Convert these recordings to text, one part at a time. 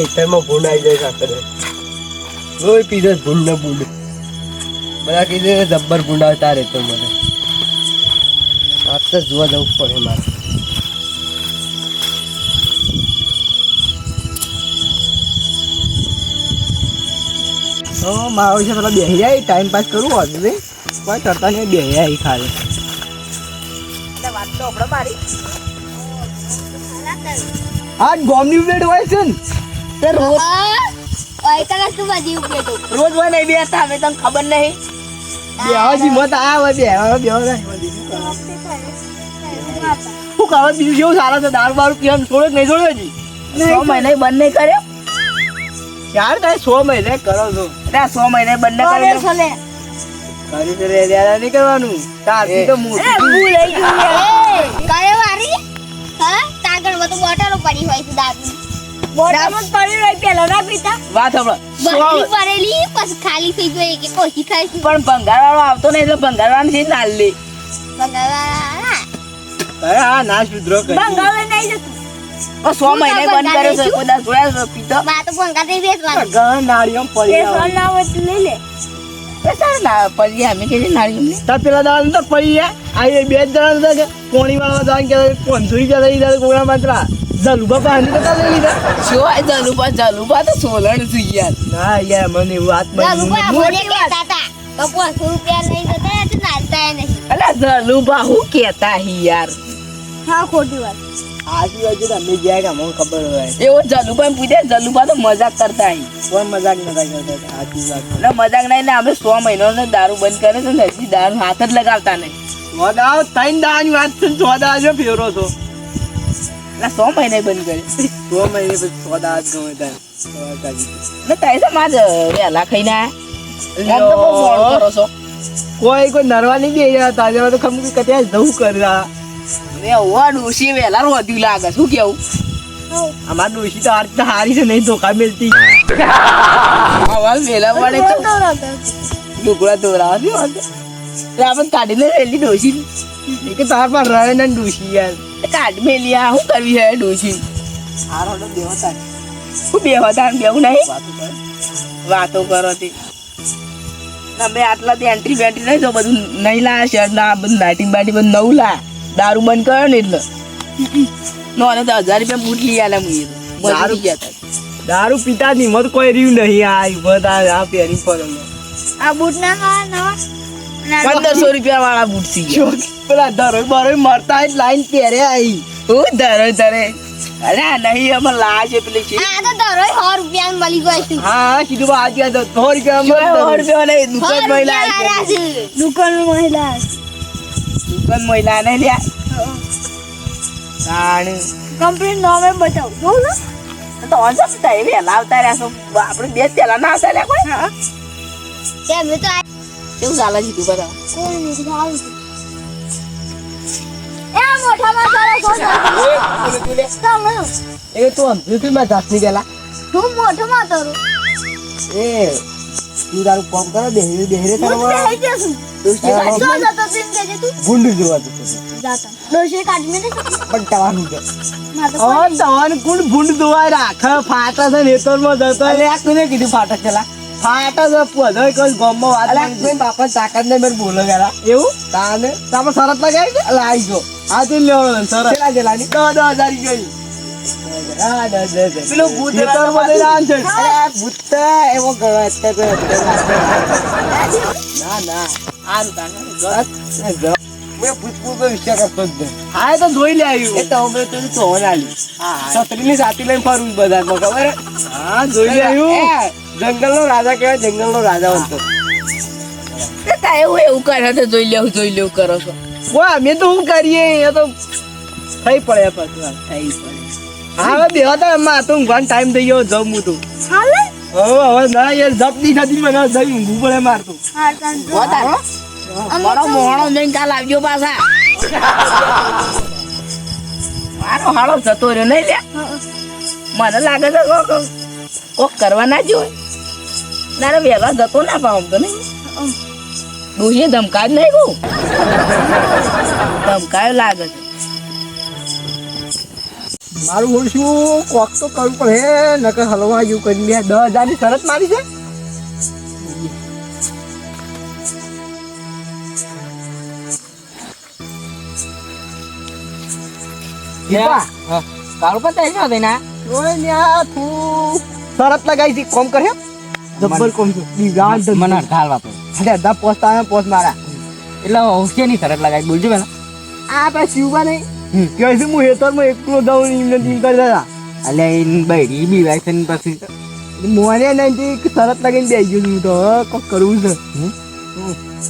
હેઠળમાં ભૂંડ આવી જાય સાથે લોહી પીધે ભૂંડ ને ભૂંડ બધા કીધે જબ્બર ભૂંડ આવતા રહેતો મને. આજ તો જોવા જવું પડે મારે. તો મારો છે પેલા બેસી જાય ટાઈમ પાસ કરવું હોતું કોઈ કરતા નહીં બેસી જાય ખાલી વાત તો આપણે મારી. આ ગોમની પ્લેટ હોય છે ને. તે રોજ રોજ હોય નહીં બેસતા હવે તને ખબર નહીં. બેહાજી મત આવે બેહવા બેહવા શું કરો બીજું કેવું સારા છે? દારૂ બારૂ પીવાનું છોડો નહીં છોડો હજી? છ મહિને બંધ નહીં કર્યો? યાર તારે સો મહિને કરો છો. છ મહિને બંધ કર્યો. કરી તો રે યાર નહીં કરવાનું. તારથી તો મોટું વાત સાંભળો. સો- ખાલી થઈ ગઈ કે કોશી થાય પણ ભંગારવાળો આવતો નહીં એટલે ભંગાર વાળા છે નાલ. ઓ સો મહિને બંધ કર્યો છે કોઈ પીતો ઘણા નાળીઓ પડી ના પેલા દાડા તો પડી ગયા. આ બે જ કે પોણી વાળા દાડા કે પાંચસો રૂપિયા લઈ લીધા કોગળા માત્રા જલુબા પાણી તો લઈ લીધા. શું જલુબા? જલુબા તો સોલણ છે યાર ના યાર મને એવું વાત મળી મને કહેતા હતા કે રૂપિયા લઈ જતા તો નાલતા નહીં. અલા જલુબા હું કેતા હી યાર. હા ખોટી વાત. આજી બાજુ તમે ગયા કે મને ખબર હોય. એવો જલુબા પૂછે જલુબા તો મજાક કરતા અહીં કોઈ મજાક નતા કરતા આજી વાત એટલે મજાક નહીં ને અમે સો મહિનો ને દારૂ બંધ કરે છે ને હજી દારૂ હાથ જ લગાવતા નહીં. સોદા ત્રણ દાવાની વાત છે ને સોદા જો ફેરો છો. ના સો મહિને બંધ કરે સો મહિને પછી સોદા જ ગમે ત્યાં તારી તો માજ વહેલા ખાઈને તો કોઈ કોઈ નરવા નહીં ગયા તાજા તો ખબર કે ત્યાં જવું કર્યા ઓવા ડોશી રોધ્યું લાગે શું કેવું? અમાર ડોશી તો હારી હારી છે નહીં ધોકા મેલતી. આવા વહેલા પડે તો. લુગડા દોરાવા એટલે આપણે કાઢીને રેલી ડોશી. કે તાર પર રહે ને ડોશી યાર. કાઢ મેલી આ શું કરવી છે ડોશી? હારો તો દેવતા શું બે બેવું નહીં? વાતો કર. કરો તે. તમે આટલા એન્ટ્રી બેન્ટ્રી નહીં તો બધું નહીં લાયા શર્ટ ના બધું લાઇટિંગ બાઇટિંગ બધું નવું લાયા. દારૂ બંધ કર્યો ને એટલે. નો અને તો હજાર રૂપિયા બૂટ લઈ આલે મુએ દારૂ? ગયા હતા દારૂ પીતા જ નહીં મત કોઈ રહ્યું નહીં આ બધા આ પહેરી પર આ બૂટ ના ખાવા નવા? પંદરસો રૂપિયા વાળા બૂટ સી ગયા. પેલા દરોઈ બરોઈ મરતા જ લાઈન પહેરે આવી હું ધરે ધરે અરે નહીં અમે છે પેલી છે આ તો દરોય સો રૂપિયા મળી ગયો છું. હા કીધું બા આજે તો સો રૂપિયા સો દુકાન મહિલા દુકાન મહિલા દુકાન મહિલા ને લ્યા. તાણ. કંપની નામે બતાવ. જોઉં ને તો અંજા પિતા એ વહેલા આવતા રહ્યા છો. આપણે બે જ પહેલા ના આવતા રહ્યા કોઈ. તે મેં તો આ કેવું ચાલે છે તું બધા કોઈ નથી ખાવું એ મોટા મસાલા કોણ તમે એ તું મેં જાતની પેલા હું મોટો માં તરું એ. તું તારું પંપ કરો બેહરી બેહરી હું કરવા થઈ જશું. જો તું ગુંડ જોવા જાતા ડોશી કાઢ મેં પણ તવાનું છે. માં તવાનું કોણ ભૂંડ ધોવાય રાખે. ફાટા છે નેતરમાં જતો અરે આ કોને કીધું ફાટક ચલા ફાટા છે પોધો કોઈ વાત બાપા તાકાત ને મેં બોલો ગયેલા એવું? તાને? તાપા શરત લગાવી છે? અલા ગયો. આ તે લેવાનો શરત. ગઈ હા દસ દસ દસ પેલું ભૂત ભૂત એવો ના ના. હા તો જોઈ લે આવ્યું. એ તો અમે તો તો આલી છત્રી ની સાથી લઈને ફરવું બધા ખબર હા? જોઈ લે આવ્યું. જંગલ નો રાજા કહેવાય જંગલ નો રાજા હતો એવું એવું કરે તો જોઈ લેવું જોઈ લેવું કરો છો. કોઈ અમે તો શું કરીએ? એ તો થઈ પડે પછી. થઈ પડે. હવે બેહો તો એમાં. તો ઊંઘવાનો ટાઈમ થઈ ગયો જમ હું તું. હાલે? હવે હવે ના યાર જપની થતી મને જઈ હું પડે મારતું મારો મોણો જઈને કાલ આવજો પાછા. મારો હાળો જતો રહ્યો નહીં લે? મને લાગે છે કોક કોક કરવા ના જોઈએ તારે વહેલો જતો ના પાઉં તો નહીં. ડોહીએ ધમકાય જ નહીં કહું. ધમકાયો લાગે છે. મારું હું શું કોક તો કરવું પડે નકર હલવા જેવું કરી લે. દસ હજારની શરત મારી છે. કાળું પણ ના? ઓય ન્યા તું શરત લગાવી છે કોમ કરે જબ્બર કોમ છે. મને અડધા વાપરો. અરે અડધા પોસ્ટ આવે પોસ્ટ મારા. એટલે હોશિયાર શરત લગાવી. બોલજો પેલા. આ પછી શિવબા નહીં કે છે હું હેતરમાં એકલો દઉં એમને ટીમ કરી દેતા અલ્યા એ બૈરી બી વાય છે પછી. મોને નહીં એક શરત લગાઈને બેસી ગયો છું તો કોક કરવું છે.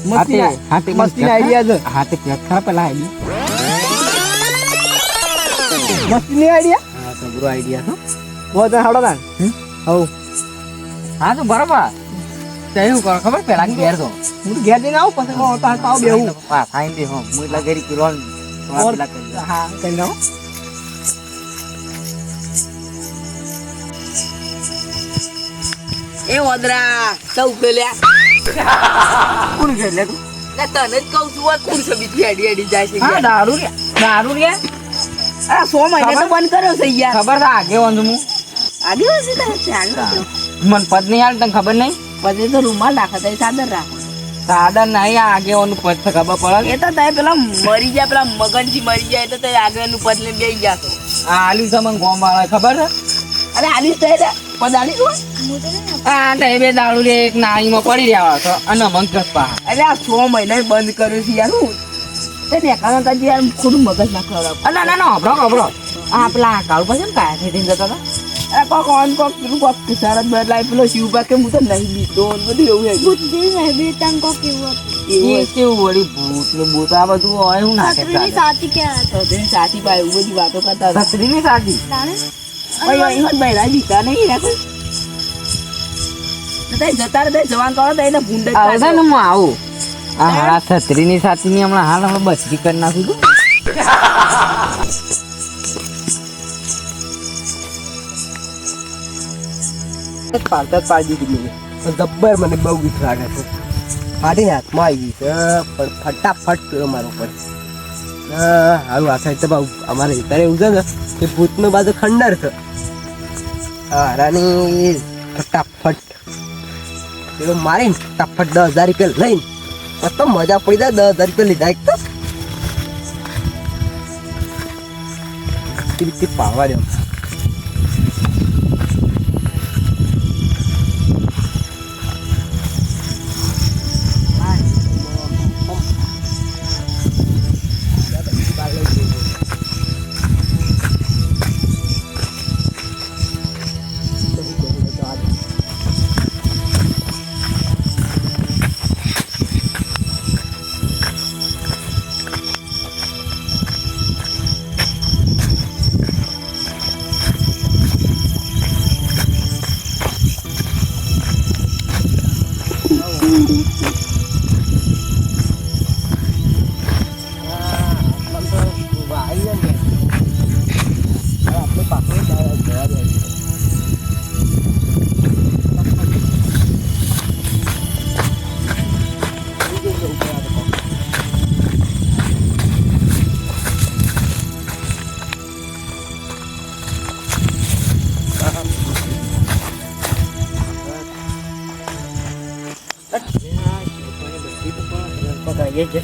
મસ્તી આઈડિયા છે. હા તે પેલા આઈડી મસ્તી આઈડિયા હા તો આઈડિયા છો બહુ તને હાડો તાન હવ. હા તો બરોબર. તો કરો ખબર? પેલા ઘેર તો હું ઘેર જઈને આવું પછી કહું બેહું. પા થાઈ હું એટલા ઘેરી કિલો ઓર हाँ कर लो એ વદરા સૌ પેલ્યા કોણ છે તું ના તને જ કહું છું આ કોણ છે બીજી એડી એડી જાય છે હા દારૂ રે દારૂ રે આ સો મહિને તો બંધ કર્યો છે યાર. ખબર તો આગે વાંધો હું આદિવાસી તો ધ્યાન રાખજો. મને પદ નહીં હાલ તને ખબર નહીં? પછી તો રૂમાલ રાખે તો સાદર રાખે. સાદા નહીં આ આગે વાનું પદ છે ખબર પડે. એ તો તમે પેલા મરી જાય પેલા મગનજી મરી જાય તો તે આગળનું પદ લઈને બેસી જાતો આ આલી છે મને ગોમ વાળા ખબર છે? અરે આલી તો એટલે પદ હું તો એ બે દારૂ રે એક નાળીમાં પડી રહ્યા છો. અને મન પા એટલે આ છ મહિના બંધ કર્યું છે યાર હું. તે કારણ કે યાર ખોટું મગજ નાખવા ના ના ના અભરો અભરો આ પેલા કાળુ પછી કાયા થઈ જતા હતા? કોક ઓન કોક પેલું કોક શરત બદલાય પેલો શિવપા કે હું તો નહીં બીતો ને બધું એવું હે બુદ્ધિ નહીં બી તને કોક એવું એ કેવું વળી ભૂત ને ભૂત આ બધું હોય હું નાખે છત્રીની સાચી કે તેની સાથી પાસે એવું બધી વાતો કરતા હતા છત્રી ની સાચી તાણે ભાઈ અહીં હોત બૈરા બીતા નહીં યાર કોઈ. જતા રહે જવાન કરો તો એને ભૂંડ જ આવે છે પાછો. ને હું આવું આ હારા છત્રી ની સાચી ની હમણાં હાલ હમણાં બચકી કરી નાખું છું પાડતા જ પાડી દીધી મને જબ્બર મને બહુ બીક લાગે છે. ફાટીને હાથમાં આવી ગઈ પણ ફટાફટ પેલો મારો પર હારું, આ સાઈડ તો અમારે અત્યારે એવું છે ને કે ભૂતનો બાજુ ખંડર છે. હારાની ફટાફટ. પેલો મારીને ફટાફટ દસ હજાર રૂપિયા લઈને તો મજા પડી જાય, દસ હજાર રૂપિયા લીધા એક તો. પાવા રીતે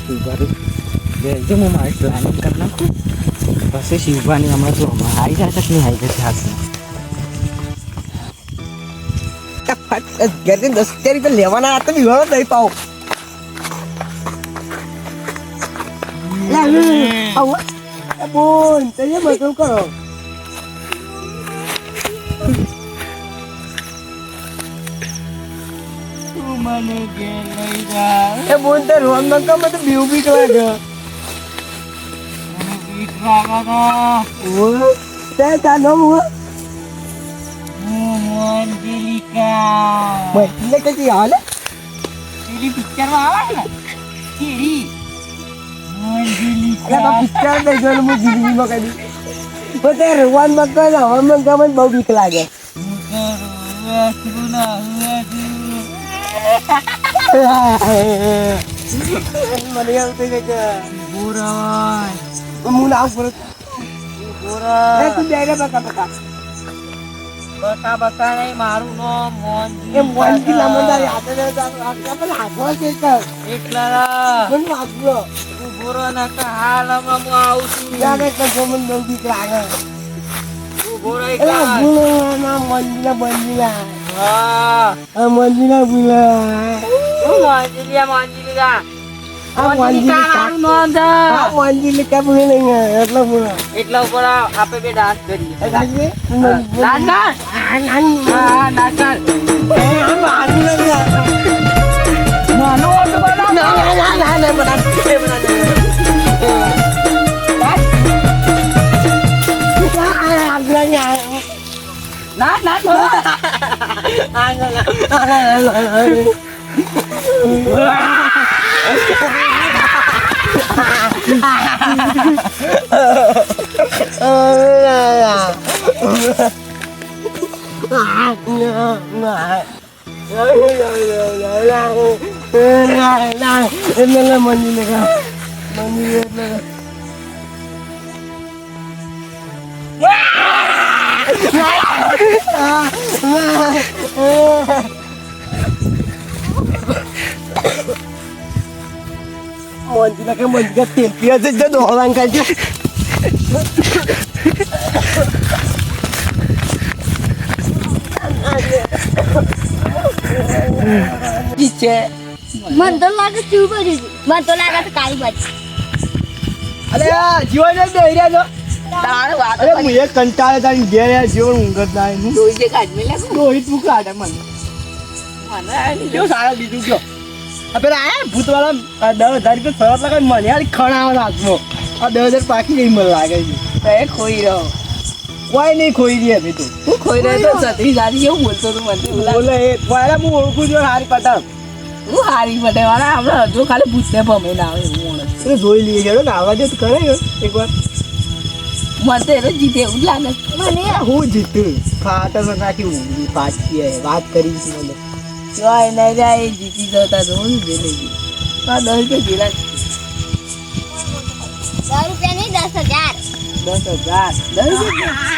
પાવા દો જો હું મારી પ્લાનિંગ કરી નાખું. પછી શિવભાની હમણાં જો હમણાં હારી જાય તક નહીં હારી જશે હાથમાં ઘેરથી દસ હજાર રૂપિયા લેવાના હતા બી વાળો નહીં પાવ. બોલ તને બધું કરો. એ બોલ તે રોન ન કમ તો. બીવ ઓ તે નો મો એટલે કે જી હાલે? બા પિક્ચર દે જો હું જિંદગીમાં કદી. તો તે રોવાન મક્કા ને મને બહુ બીક લાગે. મને એવું કે ઉપર એ તું બે રે બકા બકા બકા બકા નહીં મારું નામ મોહનજી એ મોનજી ના કાકા. મંદારી હાથે ને હાથો કે કર એકલા મને વાગલો ઊભો રહો નકર હાલ હમણાં હું આવું છું જમન એકલા. ભૂલો ના મંજીલા મંજીલા હા આ મંજીલા ભૂલા હું આ મોહનજી મંજીલા નામ છે આ મંજીલા કે નહીં એટલો ભૂલો એટલા ઉપર આવ, આપણે બે ડાન્સ કરીએ એ ડાન્સ કર. આ હા ડાન્સ નાનો ઓટો બનાવ ના ના ના ના ના બના એ બના આ આગળ આ ના ના થોડા મંજીલા કે મંજીલા તેલ પીવા છે જો દોહલાન કાઢજો ઠીક છે મને તો લાગે શું કર્યું મને તો લાગે કાળી બાજી અરે જીવન જ દઈ રહ્યા છો તારે વાત અરે હું એક કંટાળે તારી ઘેર યાર જીવન ઊંઘ જ ના કાઢી લે રોહિત તું કાઢે મને. મને જો સારા બીજું કયો પેલા આ ભૂતવાળા આ દસ હજાર રૂપિયા સરસ લાગે મને યાર ખણાવો હાથમાં આ દસ હજાર પાકી ગઈ મને લાગે છે. એ ખોઈ રહ્યો. કોઈ નહીં ખોઈ રહી હતી તું. હું ખોઈ રહ્યો તો છત્રી સારી એવું બોલતો તું મને બોલે એ વાળા હું ઓળખું છું હારી પટાવ હું હારી પટે વાળા આપણે હજુ ખાલી ભૂતને ભમે ના આવે હું જોઈ લઈએ ગયો ને આવા દે તો કરે એકવાર. મને તો એને જીતે એવું લાગે. મને આ હું જીતું? ફાટો તો નાખી ઊંઘી પાછી વાત કરી છે મને. જોય નહીં જાય જીતી જતા તો હું જે લઈ ગઈ દસ રૂપિયા જેલા દસ રૂપિયા નહીં દસ હજાર. દસ હજાર. દસ રૂપિયા?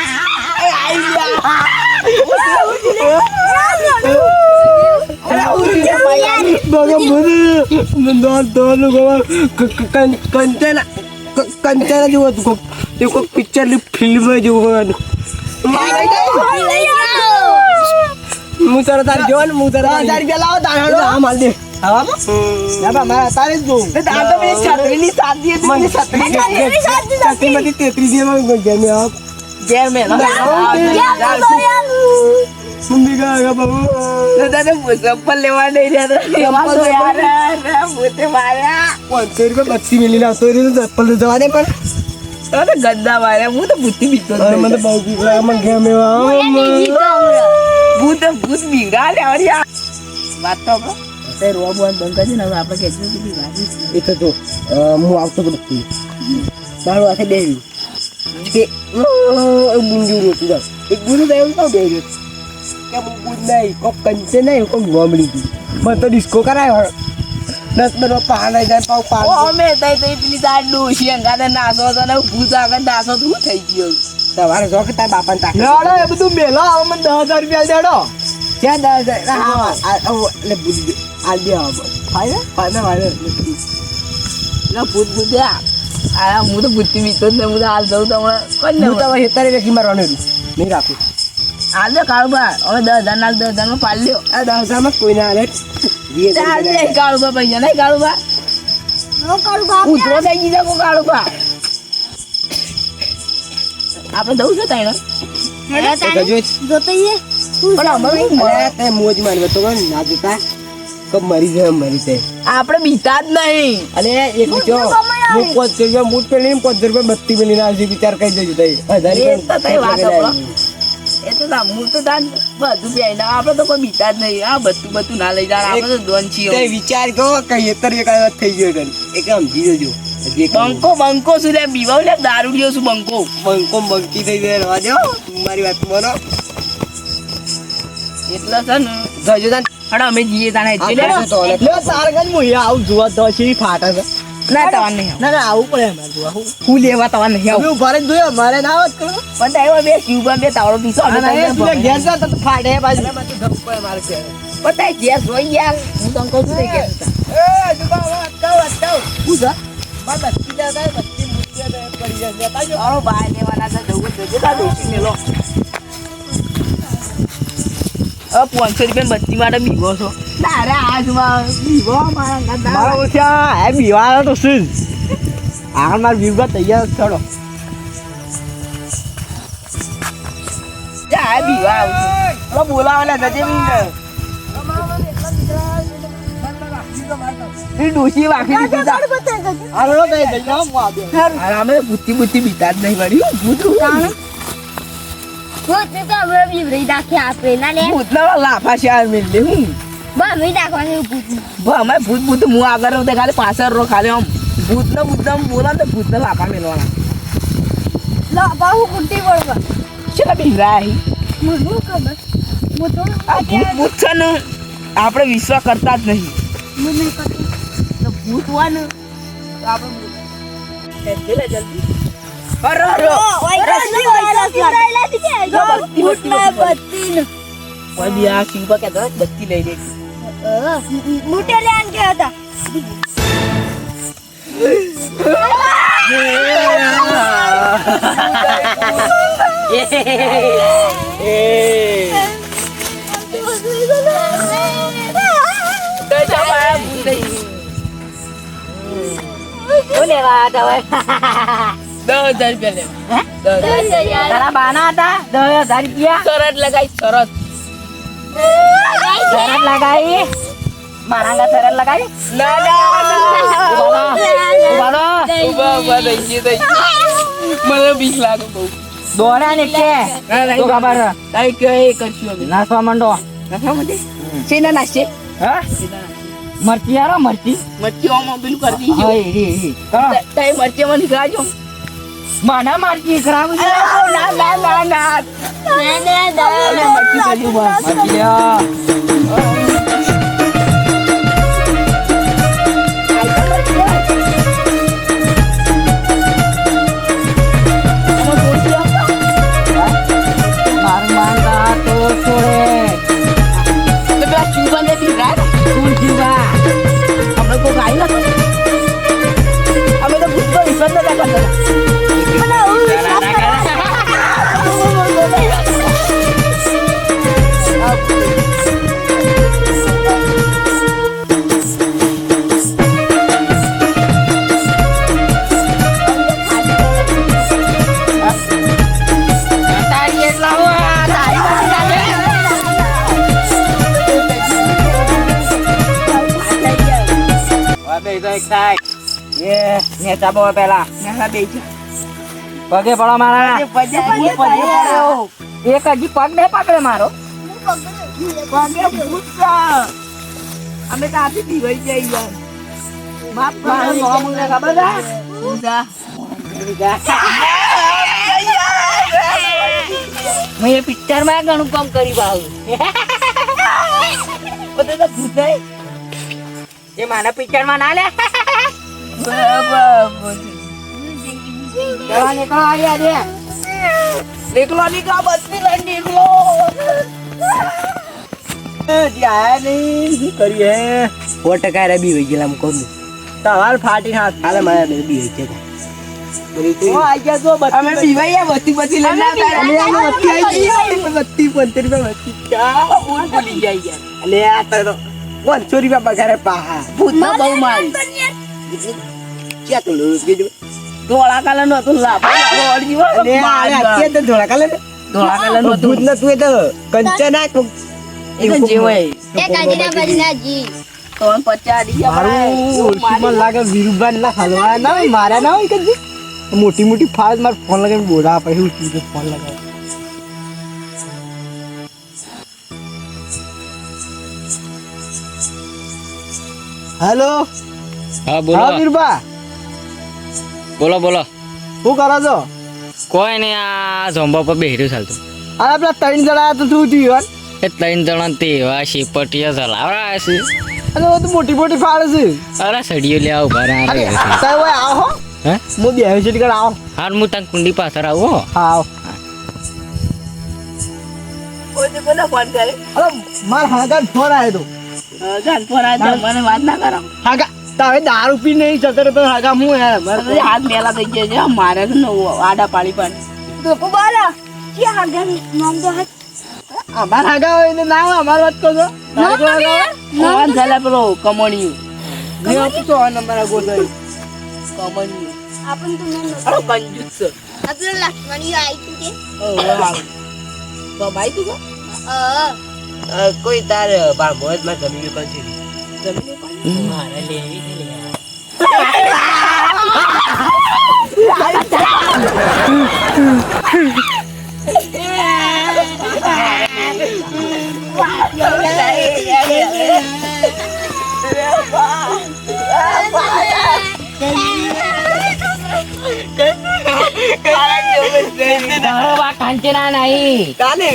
mana? Nonton કોઈ પિક્ચરની film dia kok picture di film juga kan. મુસર તાર તાર રૂપિયા લાવો તાર હા માલ દે હા ના તારે જ તાર ચપ્પલ જવા દે પણ તો ગંદા માર્યા હું તો ભૂતી બીતો અરે મને બહુ બીક લાગે મને ગમે ભૂત ભૂત બીગા લે અરે આ. વાત તો આપણો તે રોબ બોન બંધ કરજે ને હવે આપણે કે બી વાગી છે. એ તો જો હું આવતો તો નથી. મારું હાથે બેહ્યું. તે ગુંજુ રોતું જાવ એક ગુંજુ તો એવું તો બેહ્યું કે હું ગુંજ નહીં કોક કંચે નહીં કોક ગોમડી મને તો ડિસ્કો કરાયો. દસ પહાડ નહીં જાય પાવ ઓ અમે તઈ તઈ પેલી તાર ડોશી અંગાને નાસો તો ને ભૂત કે નાસો તો શું થઈ ગયો? તમારે જો કે તાર બાપાને તાકે લેડો એ બધું મેલો હવે મને દસ હજાર રૂપિયા દેડો. ક્યાં દસ હજાર? હા એટલે ભૂલી ગયો આ દે હવે ફાયદા? ફાયદા ફાયદા. ના ભૂત ભૂત્યા આ હું તો બુદ્ધિ જ ને હું તો હાલ જઉં તો હમણાં કોઈ ને હું તો હેતારે વેકી મારવાનું નહીં રાખું. હાલ દે કાળુભાઈ હવે દસ હજાર ના દસ હજારમાં પાડી લ્યો. આ દસ હજારમાં કોઈ ના હાલે. ચાલ કાળુબા પૈસા નહીં કાળુબા ઉતરો થઈ ગઈ કો કાળુબા આપણે જવું છે આપણે બીતા જ નહીં. અને એક બીજો. હું પાંચસો રૂપિયા મૂઠ પેલી પાંચસો રૂપિયા બત્તી પેલી ના વિચાર કરી દેજો તઈ. હજાર એ તો. એ તો ના હું તો તાન બધું પહેરી ના આપણે તો કોઈ બીતા જ નહીં. આ બધું બધું ના લઈ જાય આપણે તો દોન તે છીએ. વિચાર કરો કઈ અત્યારે એક વાત થઈ ગયો કરી એક સમજી જજો બંકો બંકો શું લે બીવાવ લે દારૂડિયો શું બંકો? બંકો બંકી થઈ જાય રવા દો. મારી વાત માનો. એટલે છે ને જજો તાન. હડો અમે જઈએ તાને એટલે તારગન હું આવું જોવા તો છે ફાટા છે. ના તમારે નહીં ના ના આવું પડે અમારે જોવા હું લેવા તમારે નહીં આવું. હું ઊભા જોયો મારે ના આવત કરો. પણ તો એવા બે ક્યુબા બે તાવડો પીસો અને જા તો ફાડે બાજુ. જવું પડે મારે કે પણ તારી ગેસ હોય યાર હું તને કહું છું ને ઘેર જતા. એ, જુબા, અટકાવ, અટકાવ. હું જા. મારે બત્તી ના થાય, બત્તી મૂકી દે, પડી જાય. તાજો આવો બાય લેવાના છે જવું જ જોજે તાર ડોશી મેલો પાંચસો રૂપિયા બત્તી માટે બીવો છો. આજમાં બીવો મારા ઓછા હે બીવાળો તો શું આગળ મારે બીવવા તૈયાર ચડો જા, બીવા આવશે. હવે બોલાવાના જજે ડોશી વાગી દીધી અમે બુદ્ધિ બુદ્ધિ બીતા જ નહીં ભૂત ને તો બીવરી આપે ના લે ભૂતના લાફા છે આ મેલે હું બમી નાખવાનું ભૂત ભાઈ અમે ભૂત ભૂત હું આગળ રહું ખાલી પાછળ રહો ખાલી આમ ભૂતને ભૂત આમ બોલા તો ભૂતના લાફા મેળવાના લો હું કુંટી પડવા મને ખબર હું તો આ ભૂત ભૂત છે ને આપણે વિશ્વાસ કરતા જ નહીં ખબર તો ભૂત હોય ને આપણે જલ્દી લે જલ્દી અરે અરે કોઈ બી આ દસ હજાર રૂપિયા લે તારા બાના હતા? દસ હજાર રૂપિયા? શરત લગાઈ શરત શરત લગાઈ? મારા શરત લગાઈ? ના ના. ઊભા ઊભા ઊભા થઈ ગઈ થઈ ગઈ. મને બીક લાગે બહુ. દોડ્યા ને કે? ના ના તો ખબર? છે. કે કરશું નાસવા માંડો. નાખવા માટે છે ના હા? મરચી યારો મરચી? મચ્છી ઓમ પેલું કરી દીધી. હા. હા. તઈ માં નીકળાજો મને મરચી ખરાબ છે ના ના ના ના અરે મચ્છી કરી બસ મરચી લ્યો. મારું બે તો એક થાય એ નેતા બહુ પેલા નેતા બે પગે પડો મારા એક હજી પગ નહીં પકડે મારો. અમે તો આપી દીવાઈ જઈ યાર માફ કરો નામ મને ખબર મેં એ પિક્ચરમાં ઘણું કામ કરી બાવું બધે તો ભૂત નહીં એ મારા પિક્ચરમાં ના લે. ચલો નીકળો આજે આજે નીકળો નીકળો ની લઈને નીકળો. આયા નહીં. શું કરીએ? સો ટકા રે બી ગયેલા કહું તમારે ફાટી હાથ હાલે મારે બે બી છે હું આઈ ગયા તો બત્તી પંદર રૂપિયા ભૂલી જાય યાર? અલે આ તો પાંચસો રૂપિયા પગારે પાહા ભૂતમાં બહુ મારી ક્યાં તો લોસ બીજું ધોળા કલર નો તું લાભ ધોળા કલર ને ધોળા કલર નો ભૂત ન તું એ તો કંચના કોક એ તો જે હોય તો પચાસ દી મારું ઓળખીમાં લાગે વીરુબાન ના હલવા ના હોય મારા ના હોય કદી મોટી મોટી ફાળ માર ફોન લગાવી બોલા પછી ઉઠી ફોન લગાવ હેલો હા હા બોલો વીરબા. બોલો બોલો. શું કરો છો? કોઈ નહીં આ ઝોંબા પર બેહર્યું ચાલતું. અરે પેલા ત્રણ જણા તો શું થયું એ ત્રણ જણા તેવા શેપટીયા ચલાવડા છે. અને હું તો મોટી મોટી ફાળે છે. અરે સડીઓ લે આવો બાર અરે તારે ઓય આવો હો. હે? હું બેહ્યો છે ટીકડ આવો. હાર હું તને કુંડી પાછળ આવો હા. આવો. ફોન કરે અરે માર હાગા ફોન આવ્યો તો. દારૂ પી નહીં જતો તો હાગા હું યાર મારે હવે હાથ મેલા થઈ ગયા છે મારે છે ને આડા પાડી પાડી. ધોકો બોલો કે હાગા નામ તો હાથ અમાર હાગા હોય ને ના હોય અમાર વાત કોઈ હાગા હોય? ફોન પેલો કમણિયું નહીં આપું તો આ નંબર આ ગોઠવી. કમણિયું આપણ તો અરે કંજૂસ છે. આ પેલો લક્ષ્મણી આવી તું કે ઓ વાહ. તો ભાઈ તું કે? અ કોઈ તાર બાર મોજમાં જમી ગયું કંઈ જમીને કોઈ? કાંચના નહીં કાલે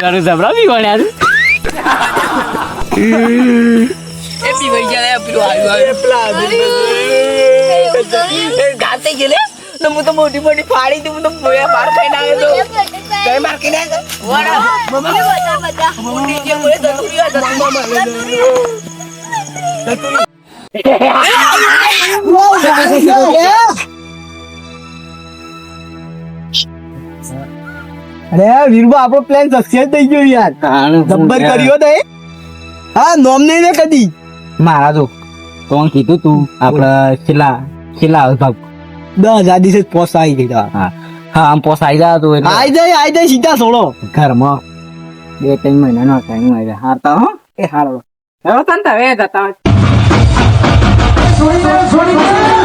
તારું જબરા બી વળ્યા એ પીવાઈ ગયા લે, પેલું આવ્યું ગાતે ગયેલે ને હું તો મોટી મોટી ફાડી હું તો મોયા બાર ખાઈને આવ્યો તો કઈ માર ખાઈને આવ્યો તો? વાડા. બધા બધા મોએ ધતુરી આ ધતુરી. અરે વીરબો આપણો પ્લાન સક્સેસ થઈ ગયો યાર. જબ્બર કર્યો. તે હા નોમ નહીં ને કદી. મારા જો કોણ કીધું તું? આપડે છેલ્લા છેલ્લા ભાગ દસ હજાર દિવસે પોસ આવી ગઈ હા. હા આમ પોસાઈ જાય તું આવી જાય આવી જાય સીધા છોડો. ઘરમાં. બે ત્રણ મહિનાનો ટાઈમ આવી જાય. હારતા હો. એ હારો. હવે તને હવે જતા চড়ি চড়ি